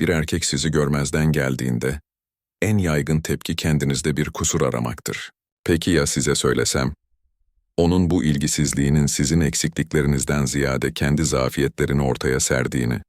Bir erkek sizi görmezden geldiğinde, en yaygın tepki kendinizde bir kusur aramaktır. Peki ya size söylesem? Onun bu ilgisizliğinin sizin eksikliklerinizden ziyade kendi zafiyetlerini ortaya serdiğini.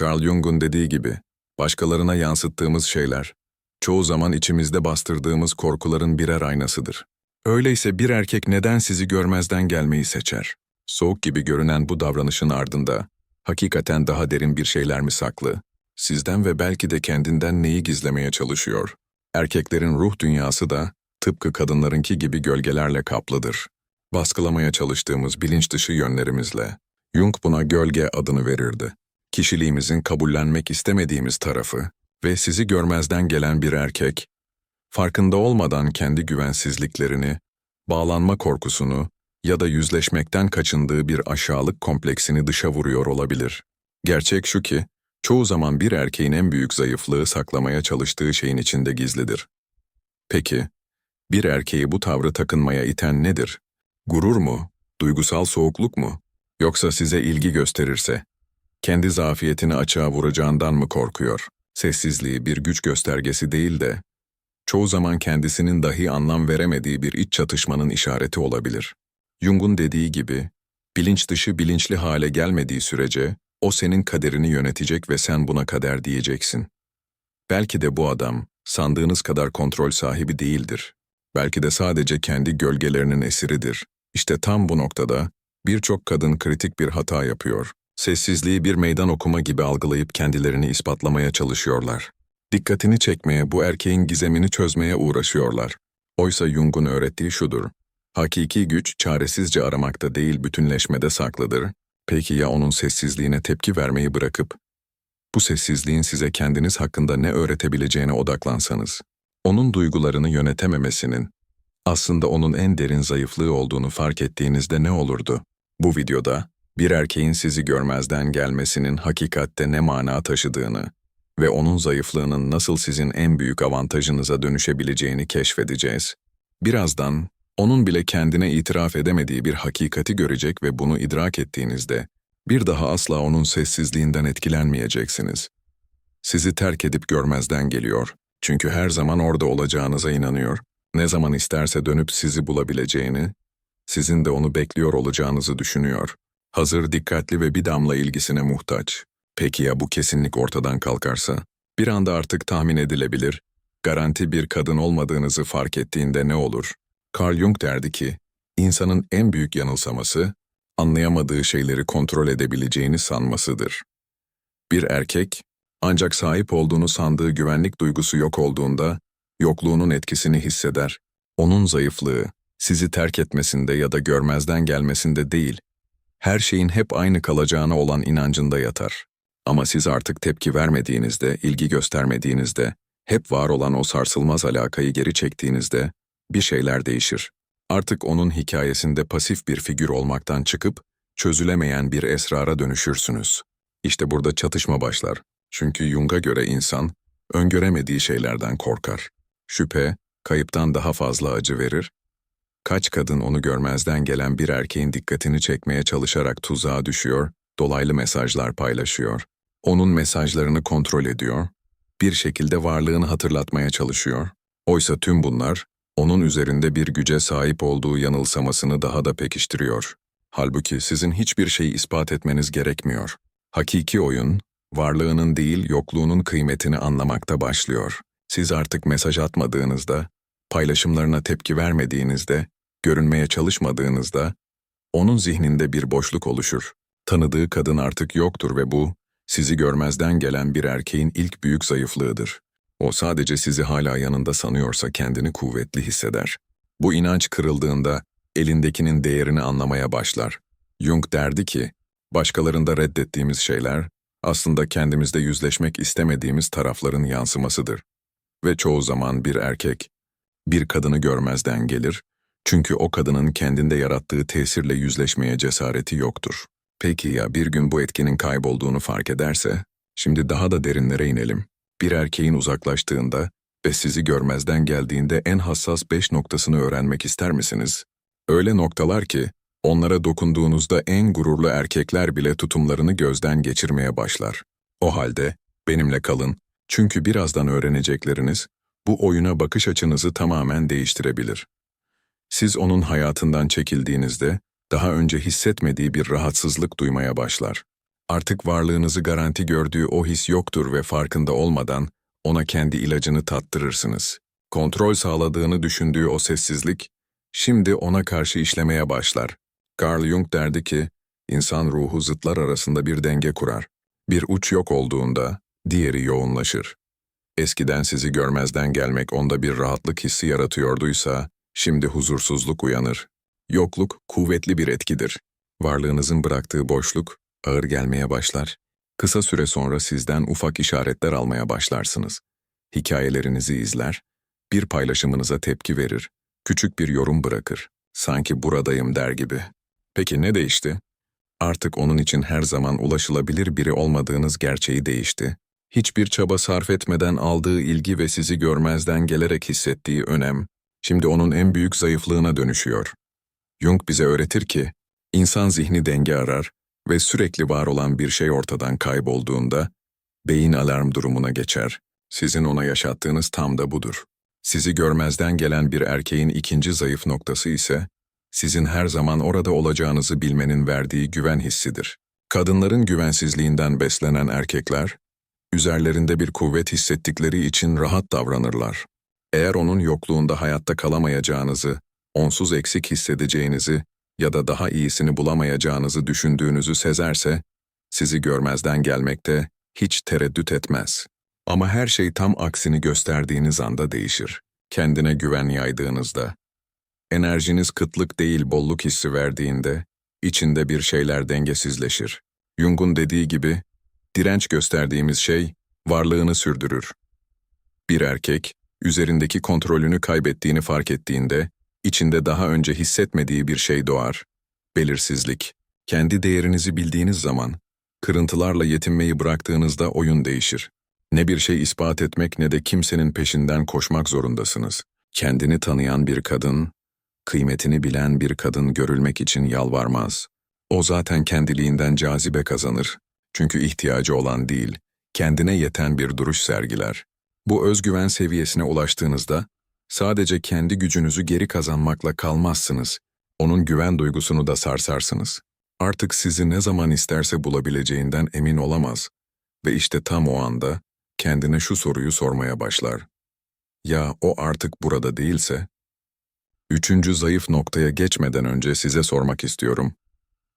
Carl Jung'un dediği gibi, başkalarına yansıttığımız şeyler, çoğu zaman içimizde bastırdığımız korkuların birer aynasıdır. Öyleyse bir erkek neden sizi görmezden gelmeyi seçer? Soğuk gibi görünen bu davranışın ardında, hakikaten daha derin bir şeyler mi saklı? Sizden ve belki de kendinden neyi gizlemeye çalışıyor? Erkeklerin ruh dünyası da, tıpkı kadınlarınki gibi gölgelerle kaplıdır. Baskılamaya çalıştığımız bilinç dışı yönlerimizle. Jung buna gölge adını verirdi. Kişiliğimizin kabullenmek istemediğimiz tarafı ve sizi görmezden gelen bir erkek, farkında olmadan kendi güvensizliklerini, bağlanma korkusunu ya da yüzleşmekten kaçındığı bir aşağılık kompleksini dışa vuruyor olabilir. Gerçek şu ki, çoğu zaman bir erkeğin en büyük zayıflığı saklamaya çalıştığı şeyin içinde gizlidir. Peki, bir erkeği bu tavrı takınmaya iten nedir? Gurur mu? Duygusal soğukluk mu? Yoksa size ilgi gösterirse, kendi zafiyetini açığa vuracağından mı korkuyor? Sessizliği bir güç göstergesi değil de, çoğu zaman kendisinin dahi anlam veremediği bir iç çatışmanın işareti olabilir. Jung'un dediği gibi, bilinç dışı bilinçli hale gelmediği sürece, o senin kaderini yönetecek ve sen buna kader diyeceksin. Belki de bu adam, sandığınız kadar kontrol sahibi değildir. Belki de sadece kendi gölgelerinin esiridir. İşte tam bu noktada, birçok kadın kritik bir hata yapıyor. Sessizliği bir meydan okuma gibi algılayıp kendilerini ispatlamaya çalışıyorlar. Dikkatini çekmeye, bu erkeğin gizemini çözmeye uğraşıyorlar. Oysa Jung'un öğrettiği şudur. Hakiki güç çaresizce aramakta değil bütünleşmede saklıdır. Peki ya onun sessizliğine tepki vermeyi bırakıp, bu sessizliğin size kendiniz hakkında ne öğretebileceğine odaklansanız, onun duygularını yönetememesinin, aslında onun en derin zayıflığı olduğunu fark ettiğinizde ne olurdu? Bu videoda, bir erkeğin sizi görmezden gelmesinin hakikatte ne mana taşıdığını ve onun zayıflığının nasıl sizin en büyük avantajınıza dönüşebileceğini keşfedeceğiz. Birazdan, onun bile kendine itiraf edemediği bir hakikati görecek ve bunu idrak ettiğinizde, bir daha asla onun sessizliğinden etkilenmeyeceksiniz. Sizi terk edip görmezden geliyor. Çünkü her zaman orada olacağınıza inanıyor. Ne zaman isterse dönüp sizi bulabileceğini, sizin de onu bekliyor olacağınızı düşünüyor. Hazır, dikkatli ve bir damla ilgisine muhtaç. Peki ya bu kesinlik ortadan kalkarsa? Bir anda artık tahmin edilebilir, garanti bir kadın olmadığınızı fark ettiğinde ne olur? Carl Jung derdi ki, insanın en büyük yanılsaması, anlayamadığı şeyleri kontrol edebileceğini sanmasıdır. Bir erkek, ancak sahip olduğunu sandığı güvenlik duygusu yok olduğunda, yokluğunun etkisini hisseder. Onun zayıflığı, sizi terk etmesinde ya da görmezden gelmesinde değil, her şeyin hep aynı kalacağına olan inancında yatar. Ama siz artık tepki vermediğinizde, ilgi göstermediğinizde, hep var olan o sarsılmaz alakayı geri çektiğinizde, bir şeyler değişir. Artık onun hikayesinde pasif bir figür olmaktan çıkıp, çözülemeyen bir esrara dönüşürsünüz. İşte burada çatışma başlar. Çünkü Jung'a göre insan, öngöremediği şeylerden korkar. Şüphe, kayıptan daha fazla acı verir. Kaç kadın onu görmezden gelen bir erkeğin dikkatini çekmeye çalışarak tuzağa düşüyor, dolaylı mesajlar paylaşıyor. Onun mesajlarını kontrol ediyor, bir şekilde varlığını hatırlatmaya çalışıyor. Oysa tüm bunlar, onun üzerinde bir güce sahip olduğu yanılsamasını daha da pekiştiriyor. Halbuki sizin hiçbir şeyi ispat etmeniz gerekmiyor. Hakiki oyun, varlığının değil yokluğunun kıymetini anlamakta başlıyor. Siz artık mesaj atmadığınızda, paylaşımlarına tepki vermediğinizde, görünmeye çalışmadığınızda, onun zihninde bir boşluk oluşur. Tanıdığı kadın artık yoktur ve bu, sizi görmezden gelen bir erkeğin ilk büyük zayıflığıdır. O sadece sizi hala yanında sanıyorsa kendini kuvvetli hisseder. Bu inanç kırıldığında elindekinin değerini anlamaya başlar. Jung derdi ki, başkalarında reddettiğimiz şeyler aslında kendimizde yüzleşmek istemediğimiz tarafların yansımasıdır. Ve çoğu zaman bir erkek, bir kadını görmezden gelir çünkü o kadının kendinde yarattığı tesirle yüzleşmeye cesareti yoktur. Peki ya bir gün bu etkinin kaybolduğunu fark ederse, şimdi daha da derinlere inelim. Bir erkeğin uzaklaştığında ve sizi görmezden geldiğinde en hassas beş noktasını öğrenmek ister misiniz? Öyle noktalar ki, onlara dokunduğunuzda en gururlu erkekler bile tutumlarını gözden geçirmeye başlar. O halde, Benimle kalın, çünkü birazdan öğrenecekleriniz bu oyuna bakış açınızı tamamen değiştirebilir. Siz onun hayatından çekildiğinizde daha önce hissetmediği bir rahatsızlık duymaya başlar. Artık varlığınızı garanti gördüğü o his yoktur ve farkında olmadan ona kendi ilacını tattırırsınız. Kontrol sağladığını düşündüğü o sessizlik, şimdi ona karşı işlemeye başlar. Carl Jung derdi ki, insan ruhu zıtlar arasında bir denge kurar. Bir uç yok olduğunda, diğeri yoğunlaşır. Eskiden sizi görmezden gelmek onda bir rahatlık hissi yaratıyorduysa, şimdi huzursuzluk uyanır. Yokluk kuvvetli bir etkidir. Varlığınızın bıraktığı boşluk ağır gelmeye başlar. Kısa süre sonra sizden ufak işaretler almaya başlarsınız. Hikayelerinizi izler, bir paylaşımınıza tepki verir, küçük bir yorum bırakır. Sanki buradayım der gibi. Peki ne değişti? Artık onun için her zaman ulaşılabilir biri olmadığınız gerçeği değişti. Hiçbir çaba sarf etmeden aldığı ilgi ve sizi görmezden gelerek hissettiği önem, şimdi onun en büyük zayıflığına dönüşüyor. Jung bize öğretir ki, insan zihni denge arar ve sürekli var olan bir şey ortadan kaybolduğunda, beyin alarm durumuna geçer. Sizin ona yaşattığınız tam da budur. Sizi görmezden gelen bir erkeğin ikinci zayıf noktası ise, sizin her zaman orada olacağınızı bilmenin verdiği güven hissidir. Kadınların güvensizliğinden beslenen erkekler, üzerlerinde bir kuvvet hissettikleri için rahat davranırlar. Eğer onun yokluğunda hayatta kalamayacağınızı, onsuz eksik hissedeceğinizi ya da daha iyisini bulamayacağınızı düşündüğünüzü sezerse, sizi görmezden gelmekte hiç tereddüt etmez. Ama her şey tam aksini gösterdiğiniz anda değişir. Kendine güven yaydığınızda. Enerjiniz kıtlık değil bolluk hissi verdiğinde, içinde bir şeyler dengesizleşir. Jung'un dediği gibi, direnç gösterdiğimiz şey, varlığını sürdürür. Bir erkek, üzerindeki kontrolünü kaybettiğini fark ettiğinde, içinde daha önce hissetmediği bir şey doğar. Belirsizlik. Kendi değerinizi bildiğiniz zaman, kırıntılarla yetinmeyi bıraktığınızda oyun değişir. Ne bir şey ispat etmek ne de kimsenin peşinden koşmak zorundasınız. Kendini tanıyan bir kadın, kıymetini bilen bir kadın görülmek için yalvarmaz. O zaten kendiliğinden cazibe kazanır. Çünkü ihtiyacı olan değil, kendine yeten bir duruş sergiler. Bu özgüven seviyesine ulaştığınızda, sadece kendi gücünüzü geri kazanmakla kalmazsınız. Onun güven duygusunu da sarsarsınız. Artık sizi ne zaman isterse bulabileceğinden emin olamaz. Ve işte tam o anda, kendine şu soruyu sormaya başlar. Ya o artık burada değilse? Üçüncü zayıf noktaya geçmeden önce size sormak istiyorum.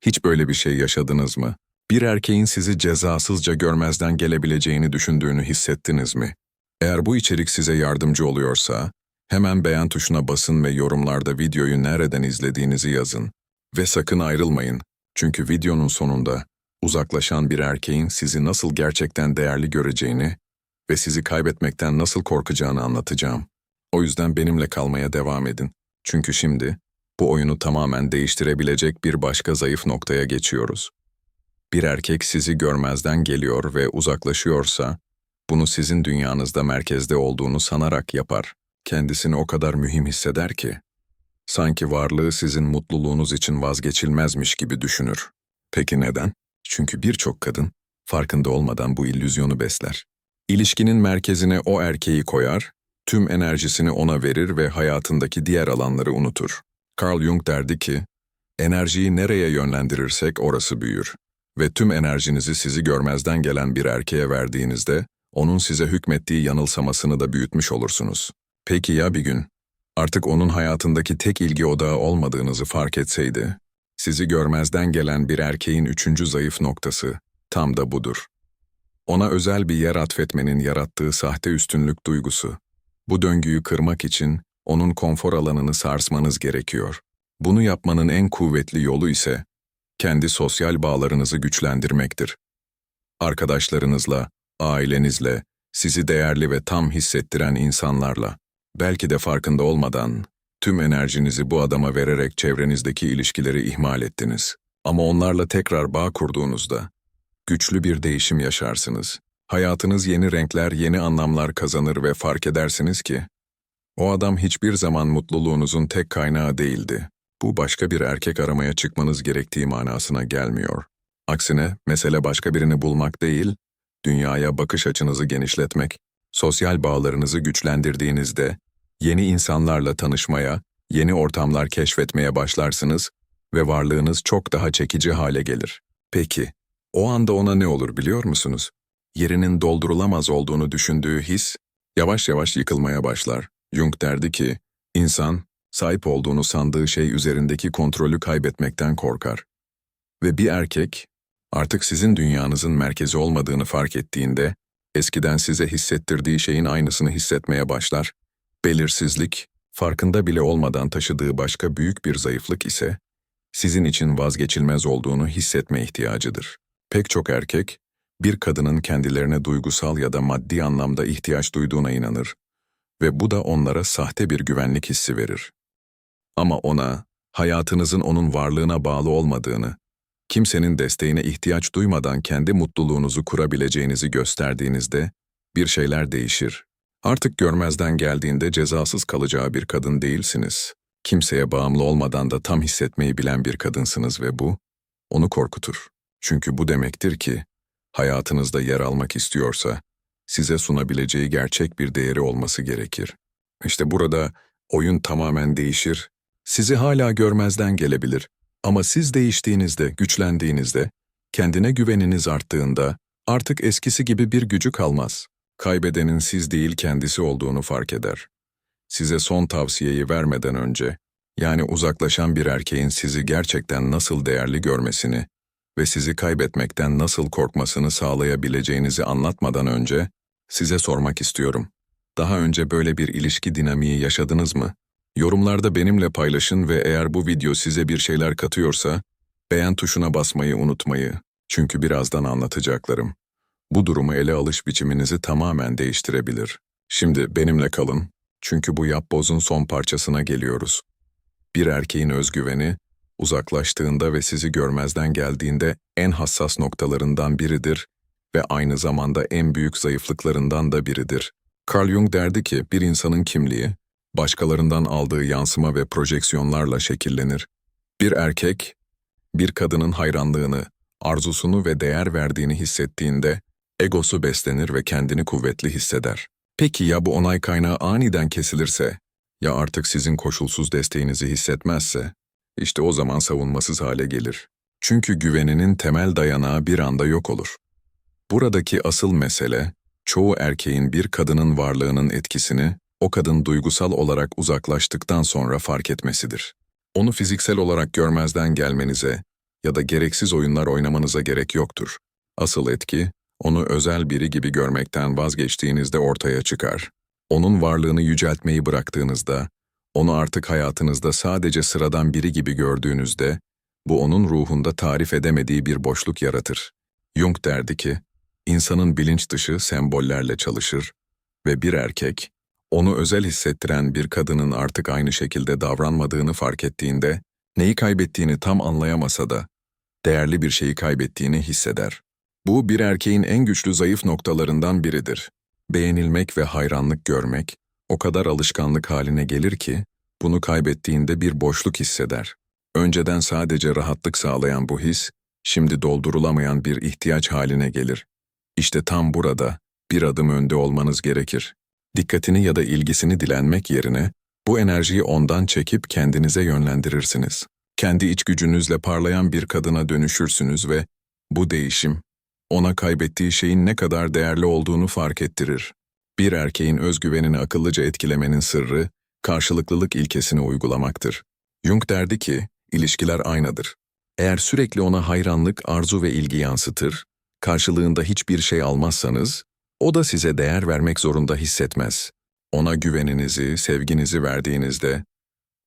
Hiç böyle bir şey yaşadınız mı? Bir erkeğin sizi cezasızca görmezden gelebileceğini düşündüğünü hissettiniz mi? Eğer bu içerik size yardımcı oluyorsa, hemen beğen tuşuna basın ve yorumlarda videoyu nereden izlediğinizi yazın. Ve sakın ayrılmayın, çünkü videonun sonunda uzaklaşan bir erkeğin sizi nasıl gerçekten değerli göreceğini ve sizi kaybetmekten nasıl korkacağını anlatacağım. O yüzden benimle kalmaya devam edin. Çünkü şimdi bu oyunu tamamen değiştirebilecek bir başka zayıf noktaya geçiyoruz. Bir erkek sizi görmezden geliyor ve uzaklaşıyorsa, bunu sizin dünyanızda merkezde olduğunu sanarak yapar. Kendisini o kadar mühim hisseder ki, sanki varlığı sizin mutluluğunuz için vazgeçilmezmiş gibi düşünür. Peki neden? Çünkü birçok kadın, farkında olmadan bu illüzyonu besler. İlişkinin merkezine o erkeği koyar, tüm enerjisini ona verir ve hayatındaki diğer alanları unutur. Carl Jung derdi ki, enerjiyi nereye yönlendirirsek orası büyür. Ve tüm enerjinizi sizi görmezden gelen bir erkeğe verdiğinizde, onun size hükmettiği yanılsamasını da büyütmüş olursunuz. Peki ya bir gün, artık onun hayatındaki tek ilgi odağı olmadığınızı fark etseydi, sizi görmezden gelen bir erkeğin üçüncü zayıf noktası tam da budur. Ona özel bir yer atfetmenin yarattığı sahte üstünlük duygusu. Bu döngüyü kırmak için onun konfor alanını sarsmanız gerekiyor. Bunu yapmanın en kuvvetli yolu ise kendi sosyal bağlarınızı güçlendirmektir. Arkadaşlarınızla, ailenizle, sizi değerli ve tam hissettiren insanlarla, belki de farkında olmadan tüm enerjinizi bu adama vererek çevrenizdeki ilişkileri ihmal ettiniz. Ama onlarla tekrar bağ kurduğunuzda güçlü bir değişim yaşarsınız. Hayatınız yeni renkler, yeni anlamlar kazanır ve fark edersiniz ki o adam hiçbir zaman mutluluğunuzun tek kaynağı değildi. Bu başka bir erkek aramaya çıkmanız gerektiği manasına gelmiyor. Aksine mesele başka birini bulmak değil, dünyaya bakış açınızı genişletmek, sosyal bağlarınızı güçlendirdiğinizde, yeni insanlarla tanışmaya, yeni ortamlar keşfetmeye başlarsınız ve varlığınız çok daha çekici hale gelir. Peki, o anda ona ne olur biliyor musunuz? Yerinin doldurulamaz olduğunu düşündüğü his, yavaş yavaş yıkılmaya başlar. Jung derdi ki, insan, sahip olduğunu sandığı şey üzerindeki kontrolü kaybetmekten korkar. Ve bir erkek, artık sizin dünyanızın merkezi olmadığını fark ettiğinde, eskiden size hissettirdiği şeyin aynısını hissetmeye başlar. Belirsizlik, farkında bile olmadan taşıdığı başka büyük bir zayıflık ise, sizin için vazgeçilmez olduğunu hissetme ihtiyacıdır. Pek çok erkek, bir kadının kendilerine duygusal ya da maddi anlamda ihtiyaç duyduğuna inanır ve bu da onlara sahte bir güvenlik hissi verir. Ama ona, hayatınızın onun varlığına bağlı olmadığını, kimsenin desteğine ihtiyaç duymadan kendi mutluluğunuzu kurabileceğinizi gösterdiğinizde bir şeyler değişir. Artık görmezden geldiğinde cezasız kalacağı bir kadın değilsiniz. Kimseye bağımlı olmadan da tam hissetmeyi bilen bir kadınsınız ve bu, onu korkutur. Çünkü bu demektir ki, hayatınızda yer almak istiyorsa, size sunabileceği gerçek bir değeri olması gerekir. İşte burada oyun tamamen değişir, sizi hala görmezden gelebilir ama siz değiştiğinizde, güçlendiğinizde, kendine güveniniz arttığında artık eskisi gibi bir gücü kalmaz. Kaybedenin siz değil kendisi olduğunu fark eder. Size son tavsiyeyi vermeden önce, yani uzaklaşan bir erkeğin sizi gerçekten nasıl değerli görmesini ve sizi kaybetmekten nasıl korkmasını sağlayabileceğinizi anlatmadan önce, size sormak istiyorum. Daha önce böyle bir ilişki dinamiği yaşadınız mı? Yorumlarda benimle paylaşın ve eğer bu video size bir şeyler katıyorsa, beğen tuşuna basmayı unutmayı. Çünkü birazdan anlatacaklarım. Bu durumu ele alış biçiminizi tamamen değiştirebilir. Şimdi benimle kalın. Çünkü bu yapbozun son parçasına geliyoruz. Bir erkeğin özgüveni, uzaklaştığında ve sizi görmezden geldiğinde en hassas noktalarından biridir ve aynı zamanda en büyük zayıflıklarından da biridir. Carl Jung derdi ki bir insanın kimliği, başkalarından aldığı yansıma ve projeksiyonlarla şekillenir. Bir erkek, bir kadının hayranlığını, arzusunu ve değer verdiğini hissettiğinde, egosu beslenir ve kendini kuvvetli hisseder. Peki ya bu onay kaynağı aniden kesilirse, ya artık sizin koşulsuz desteğinizi hissetmezse, işte o zaman savunmasız hale gelir. Çünkü güveninin temel dayanağı bir anda yok olur. Buradaki asıl mesele, çoğu erkeğin bir kadının varlığının etkisini, o kadın duygusal olarak uzaklaştıktan sonra fark etmesidir. Onu fiziksel olarak görmezden gelmenize ya da gereksiz oyunlar oynamanıza gerek yoktur. Asıl etki, onu özel biri gibi görmekten vazgeçtiğinizde ortaya çıkar. Onun varlığını yüceltmeyi bıraktığınızda, onu artık hayatınızda sadece sıradan biri gibi gördüğünüzde, bu onun ruhunda tarif edemediği bir boşluk yaratır. Jung derdi ki, insanın bilinç dışı sembollerle çalışır ve bir erkek, onu özel hissettiren bir kadının artık aynı şekilde davranmadığını fark ettiğinde, neyi kaybettiğini tam anlayamasa da, değerli bir şeyi kaybettiğini hisseder. Bu bir erkeğin en güçlü zayıf noktalarından biridir. Beğenilmek ve hayranlık görmek, o kadar alışkanlık haline gelir ki, bunu kaybettiğinde bir boşluk hisseder. Önceden sadece rahatlık sağlayan bu his, şimdi doldurulamayan bir ihtiyaç haline gelir. İşte tam burada bir adım önde olmanız gerekir. Dikkatini ya da ilgisini dilenmek yerine bu enerjiyi ondan çekip kendinize yönlendirirsiniz. Kendi iç gücünüzle parlayan bir kadına dönüşürsünüz ve bu değişim ona kaybettiği şeyin ne kadar değerli olduğunu fark ettirir. Bir erkeğin özgüvenini akıllıca etkilemenin sırrı, karşılıklılık ilkesini uygulamaktır. Jung derdi ki, ilişkiler aynadır. Eğer sürekli ona hayranlık, arzu ve ilgi yansıtır, karşılığında hiçbir şey almazsanız, o da size değer vermek zorunda hissetmez. Ona güveninizi, sevginizi verdiğinizde,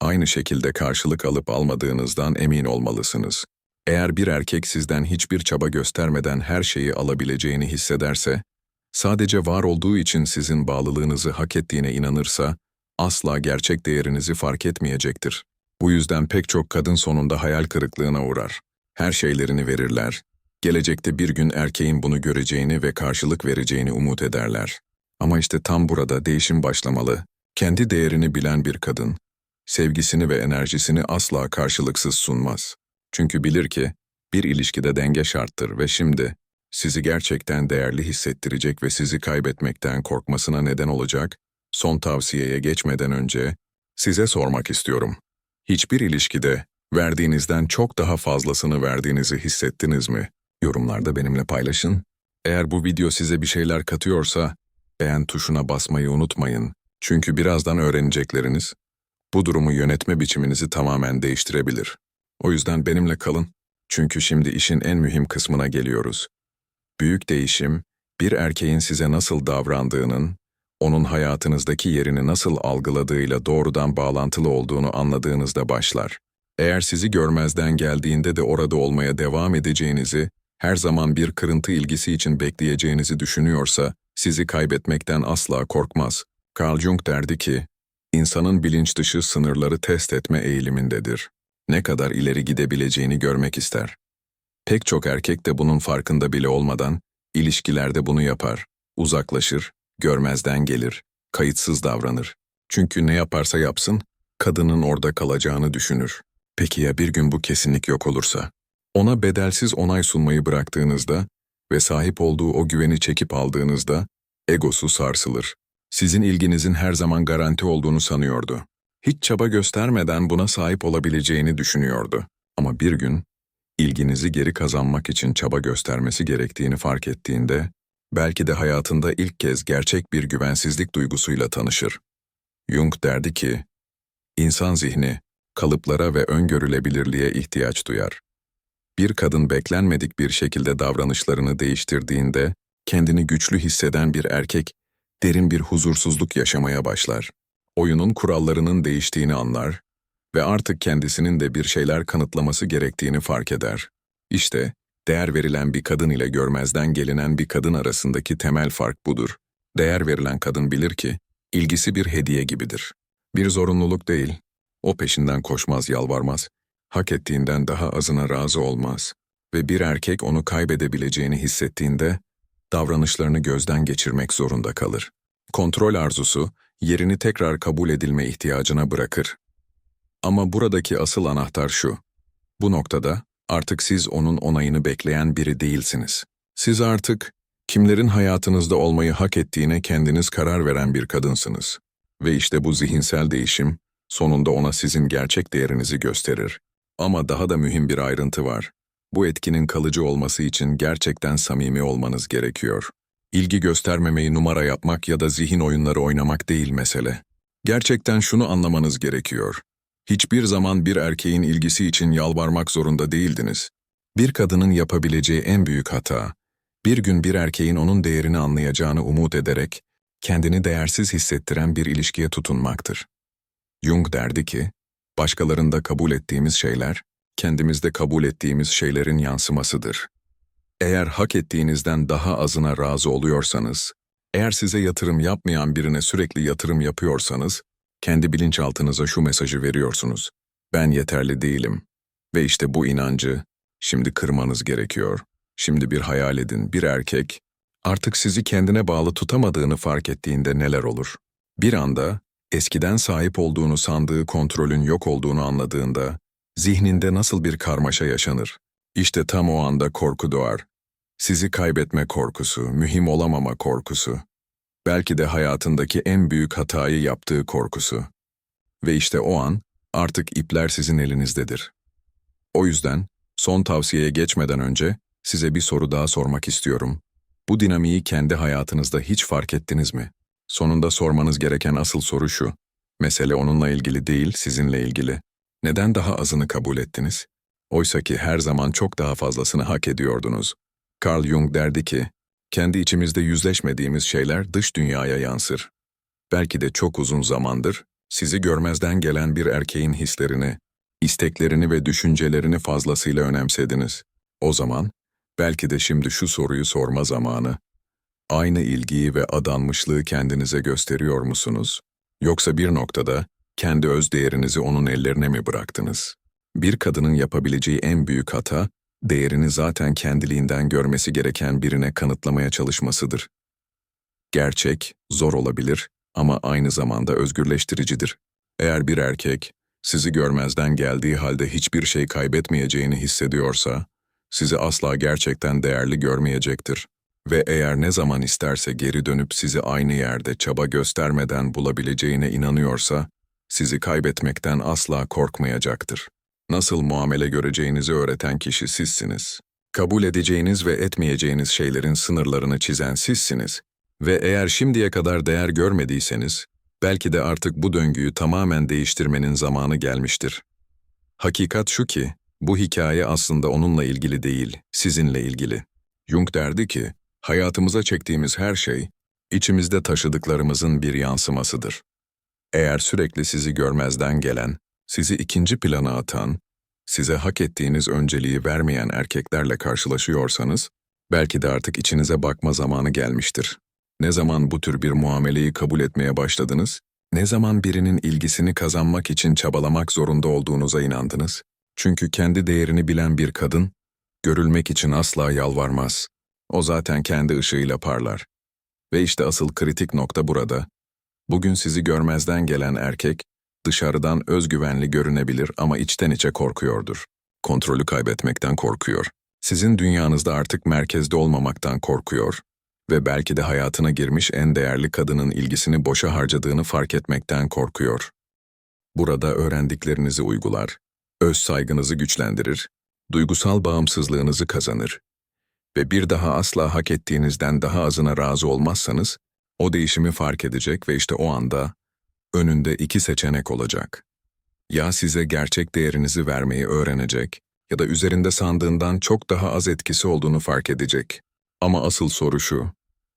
aynı şekilde karşılık alıp almadığınızdan emin olmalısınız. Eğer bir erkek sizden hiçbir çaba göstermeden her şeyi alabileceğini hissederse, sadece var olduğu için sizin bağlılığınızı hak ettiğine inanırsa, asla gerçek değerinizi fark etmeyecektir. Bu yüzden pek çok kadın sonunda hayal kırıklığına uğrar. Her şeylerini verirler. Gelecekte bir gün erkeğin bunu göreceğini ve karşılık vereceğini umut ederler. Ama işte tam burada değişim başlamalı. Kendi değerini bilen bir kadın, sevgisini ve enerjisini asla karşılıksız sunmaz. Çünkü bilir ki bir ilişkide denge şarttır ve şimdi sizi gerçekten değerli hissettirecek ve sizi kaybetmekten korkmasına neden olacak, son tavsiyeye geçmeden önce size sormak istiyorum. Hiçbir ilişkide verdiğinizden çok daha fazlasını verdiğinizi hissettiniz mi? Yorumlarda benimle paylaşın. Eğer bu video size bir şeyler katıyorsa beğen tuşuna basmayı unutmayın. Çünkü birazdan öğrenecekleriniz bu durumu yönetme biçiminizi tamamen değiştirebilir. O yüzden benimle kalın. Çünkü şimdi işin en mühim kısmına geliyoruz. Büyük değişim, bir erkeğin size nasıl davrandığının, onun hayatınızdaki yerini nasıl algıladığıyla doğrudan bağlantılı olduğunu anladığınızda başlar. Eğer sizi görmezden geldiğinde de orada olmaya devam edeceğinizi, her zaman bir kırıntı ilgisi için bekleyeceğinizi düşünüyorsa, sizi kaybetmekten asla korkmaz. Carl Jung derdi ki, insanın bilinç dışı sınırları test etme eğilimindedir. Ne kadar ileri gidebileceğini görmek ister. Pek çok erkek de bunun farkında bile olmadan, ilişkilerde bunu yapar. Uzaklaşır, görmezden gelir, kayıtsız davranır. Çünkü ne yaparsa yapsın, kadının orada kalacağını düşünür. Peki ya bir gün bu kesinlik yok olursa? Ona bedelsiz onay sunmayı bıraktığınızda ve sahip olduğu o güveni çekip aldığınızda, egosu sarsılır. Sizin ilginizin her zaman garanti olduğunu sanıyordu. Hiç çaba göstermeden buna sahip olabileceğini düşünüyordu. Ama bir gün, ilginizi geri kazanmak için çaba göstermesi gerektiğini fark ettiğinde, belki de hayatında ilk kez gerçek bir güvensizlik duygusuyla tanışır. Jung derdi ki, insan zihni, kalıplara ve öngörülebilirliğe ihtiyaç duyar. Bir kadın beklenmedik bir şekilde davranışlarını değiştirdiğinde, kendini güçlü hisseden bir erkek, derin bir huzursuzluk yaşamaya başlar. Oyunun kurallarının değiştiğini anlar ve artık kendisinin de bir şeyler kanıtlaması gerektiğini fark eder. İşte, değer verilen bir kadın ile görmezden gelinen bir kadın arasındaki temel fark budur. Değer verilen kadın bilir ki, ilgisi bir hediye gibidir. Bir zorunluluk değil. O peşinden koşmaz, yalvarmaz. Hak ettiğinden daha azına razı olmaz. Ve bir erkek onu kaybedebileceğini hissettiğinde, davranışlarını gözden geçirmek zorunda kalır. Kontrol arzusu, yerini tekrar kabul edilme ihtiyacına bırakır. Ama buradaki asıl anahtar şu. Bu noktada artık siz onun onayını bekleyen biri değilsiniz. Siz artık kimlerin hayatınızda olmayı hak ettiğine kendiniz karar veren bir kadınsınız. Ve işte bu zihinsel değişim sonunda ona sizin gerçek değerinizi gösterir. Ama daha da mühim bir ayrıntı var. Bu etkinin kalıcı olması için gerçekten samimi olmanız gerekiyor. İlgi göstermemeyi numara yapmak ya da zihin oyunları oynamak değil mesele. Gerçekten şunu anlamanız gerekiyor. Hiçbir zaman bir erkeğin ilgisi için yalvarmak zorunda değildiniz. Bir kadının yapabileceği en büyük hata, bir gün bir erkeğin onun değerini anlayacağını umut ederek, kendini değersiz hissettiren bir ilişkiye tutunmaktır. Jung derdi ki, başkalarında kabul ettiğimiz şeyler, kendimizde kabul ettiğimiz şeylerin yansımasıdır. Eğer hak ettiğinizden daha azına razı oluyorsanız, eğer size yatırım yapmayan birine sürekli yatırım yapıyorsanız, kendi bilinçaltınıza şu mesajı veriyorsunuz. Ben yeterli değilim. Ve işte bu inancı şimdi kırmanız gerekiyor. Şimdi bir hayal edin, bir erkek artık sizi kendine bağlı tutamadığını fark ettiğinde neler olur? Bir anda eskiden sahip olduğunu sandığı kontrolün yok olduğunu anladığında zihninde nasıl bir karmaşa yaşanır? İşte tam o anda korku doğar. Sizi kaybetme korkusu, mühim olamama korkusu. Belki de hayatındaki en büyük hatayı yaptığı korkusu. Ve işte o an artık ipler sizin elinizdedir. O yüzden son tavsiyeye geçmeden önce size bir soru daha sormak istiyorum. Bu dinamiği kendi hayatınızda hiç fark ettiniz mi? Sonunda sormanız gereken asıl soru şu. Mesele onunla ilgili değil, sizinle ilgili. Neden daha azını kabul ettiniz? Oysa ki her zaman çok daha fazlasını hak ediyordunuz. Carl Jung derdi ki, kendi içimizde yüzleşmediğimiz şeyler dış dünyaya yansır. Belki de çok uzun zamandır sizi görmezden gelen bir erkeğin hislerini, isteklerini ve düşüncelerini fazlasıyla önemsediniz. O zaman, belki de şimdi şu soruyu sorma zamanı. Aynı ilgiyi ve adanmışlığı kendinize gösteriyor musunuz? Yoksa bir noktada kendi öz değerinizi onun ellerine mi bıraktınız? Bir kadının yapabileceği en büyük hata, değerini zaten kendiliğinden görmesi gereken birine kanıtlamaya çalışmasıdır. Gerçek, zor olabilir ama aynı zamanda özgürleştiricidir. Eğer bir erkek, sizi görmezden geldiği halde hiçbir şey kaybetmeyeceğini hissediyorsa, sizi asla gerçekten değerli görmeyecektir. Ve eğer ne zaman isterse geri dönüp sizi aynı yerde çaba göstermeden bulabileceğine inanıyorsa, sizi kaybetmekten asla korkmayacaktır. Nasıl muamele göreceğinizi öğreten kişi sizsiniz. Kabul edeceğiniz ve etmeyeceğiniz şeylerin sınırlarını çizen sizsiniz. Ve eğer şimdiye kadar değer görmediyseniz, belki de artık bu döngüyü tamamen değiştirmenin zamanı gelmiştir. Hakikat şu ki, bu hikaye aslında onunla ilgili değil, sizinle ilgili. Jung derdi ki, hayatımıza çektiğimiz her şey, içimizde taşıdıklarımızın bir yansımasıdır. Eğer sürekli sizi görmezden gelen, sizi ikinci plana atan, size hak ettiğiniz önceliği vermeyen erkeklerle karşılaşıyorsanız, belki de artık içinize bakma zamanı gelmiştir. Ne zaman bu tür bir muameleyi kabul etmeye başladınız? Ne zaman birinin ilgisini kazanmak için çabalamak zorunda olduğunuza inandınız? Çünkü kendi değerini bilen bir kadın, görülmek için asla yalvarmaz. O zaten kendi ışığıyla parlar. Ve işte asıl kritik nokta burada. Bugün sizi görmezden gelen erkek, dışarıdan özgüvenli görünebilir ama içten içe korkuyordur. Kontrolü kaybetmekten korkuyor. Sizin dünyanızda artık merkezde olmamaktan korkuyor ve belki de hayatına girmiş en değerli kadının ilgisini boşa harcadığını fark etmekten korkuyor. Burada öğrendiklerinizi uygular, öz saygınızı güçlendirir, duygusal bağımsızlığınızı kazanır ve bir daha asla hak ettiğinizden daha azına razı olmazsanız, o değişimi fark edecek ve işte o anda önünde iki seçenek olacak. Ya size gerçek değerinizi vermeyi öğrenecek ya da üzerinde sandığından çok daha az etkisi olduğunu fark edecek. Ama asıl soru şu,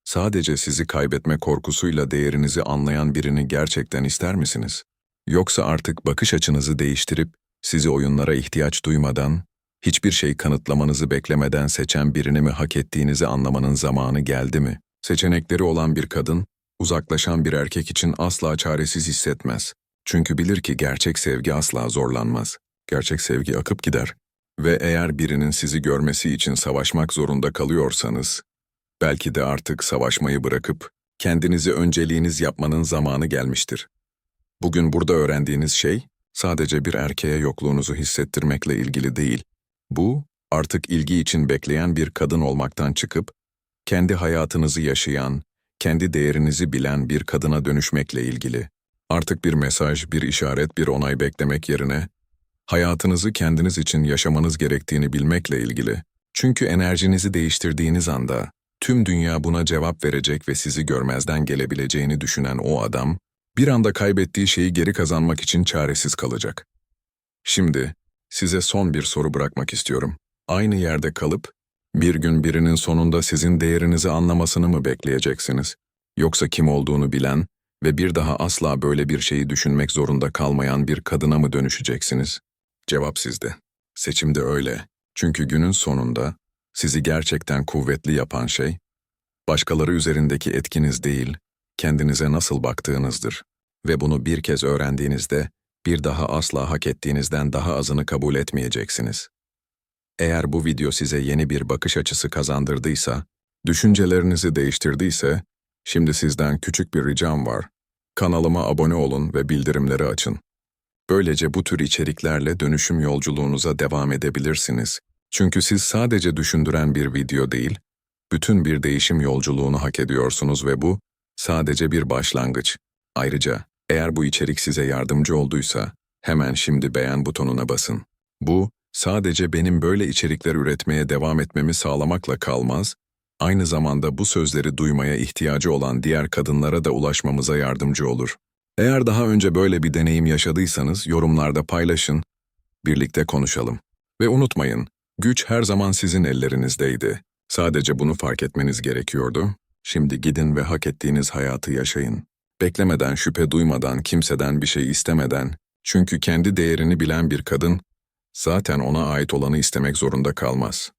sadece sizi kaybetme korkusuyla değerinizi anlayan birini gerçekten ister misiniz? Yoksa artık bakış açınızı değiştirip sizi oyunlara ihtiyaç duymadan, hiçbir şey kanıtlamanızı beklemeden seçen birini mi hak ettiğinizi anlamanın zamanı geldi mi? Seçenekleri olan bir kadın, uzaklaşan bir erkek için asla çaresiz hissetmez. Çünkü bilir ki gerçek sevgi asla zorlanmaz. Gerçek sevgi akıp gider. Ve eğer birinin sizi görmesi için savaşmak zorunda kalıyorsanız, belki de artık savaşmayı bırakıp kendinizi önceliğiniz yapmanın zamanı gelmiştir. Bugün burada öğrendiğiniz şey, sadece bir erkeğe yokluğunuzu hissettirmekle ilgili değil. Bu, artık ilgi için bekleyen bir kadın olmaktan çıkıp, kendi hayatınızı yaşayan, kendi değerinizi bilen bir kadına dönüşmekle ilgili. Artık bir mesaj, bir işaret, bir onay beklemek yerine, hayatınızı kendiniz için yaşamanız gerektiğini bilmekle ilgili. Çünkü enerjinizi değiştirdiğiniz anda, tüm dünya buna cevap verecek ve sizi görmezden gelebileceğini düşünen o adam, bir anda kaybettiği şeyi geri kazanmak için çaresiz kalacak. Şimdi, size son bir soru bırakmak istiyorum. Aynı yerde kalıp, bir gün birinin sonunda sizin değerinizi anlamasını mı bekleyeceksiniz? Yoksa kim olduğunu bilen ve bir daha asla böyle bir şeyi düşünmek zorunda kalmayan bir kadına mı dönüşeceksiniz? Cevap sizde. Seçim de öyle. Çünkü günün sonunda sizi gerçekten kuvvetli yapan şey, başkaları üzerindeki etkiniz değil, kendinize nasıl baktığınızdır. Ve bunu bir kez öğrendiğinizde, bir daha asla hak ettiğinizden daha azını kabul etmeyeceksiniz. Eğer bu video size yeni bir bakış açısı kazandırdıysa, düşüncelerinizi değiştirdiyse, şimdi sizden küçük bir ricam var. Kanalıma abone olun ve bildirimleri açın. Böylece bu tür içeriklerle dönüşüm yolculuğunuza devam edebilirsiniz. Çünkü siz sadece düşündüren bir video değil, bütün bir değişim yolculuğunu hak ediyorsunuz ve bu sadece bir başlangıç. Ayrıca eğer bu içerik size yardımcı olduysa hemen şimdi beğen butonuna basın. Bu sadece benim böyle içerikler üretmeye devam etmemi sağlamakla kalmaz, aynı zamanda bu sözleri duymaya ihtiyacı olan diğer kadınlara da ulaşmamıza yardımcı olur. Eğer daha önce böyle bir deneyim yaşadıysanız yorumlarda paylaşın, birlikte konuşalım. Ve unutmayın, güç her zaman sizin ellerinizdeydi. Sadece bunu fark etmeniz gerekiyordu. Şimdi gidin ve hak ettiğiniz hayatı yaşayın. Beklemeden, şüphe duymadan, kimseden bir şey istemeden, çünkü kendi değerini bilen bir kadın, zaten ona ait olanı istemek zorunda kalmaz.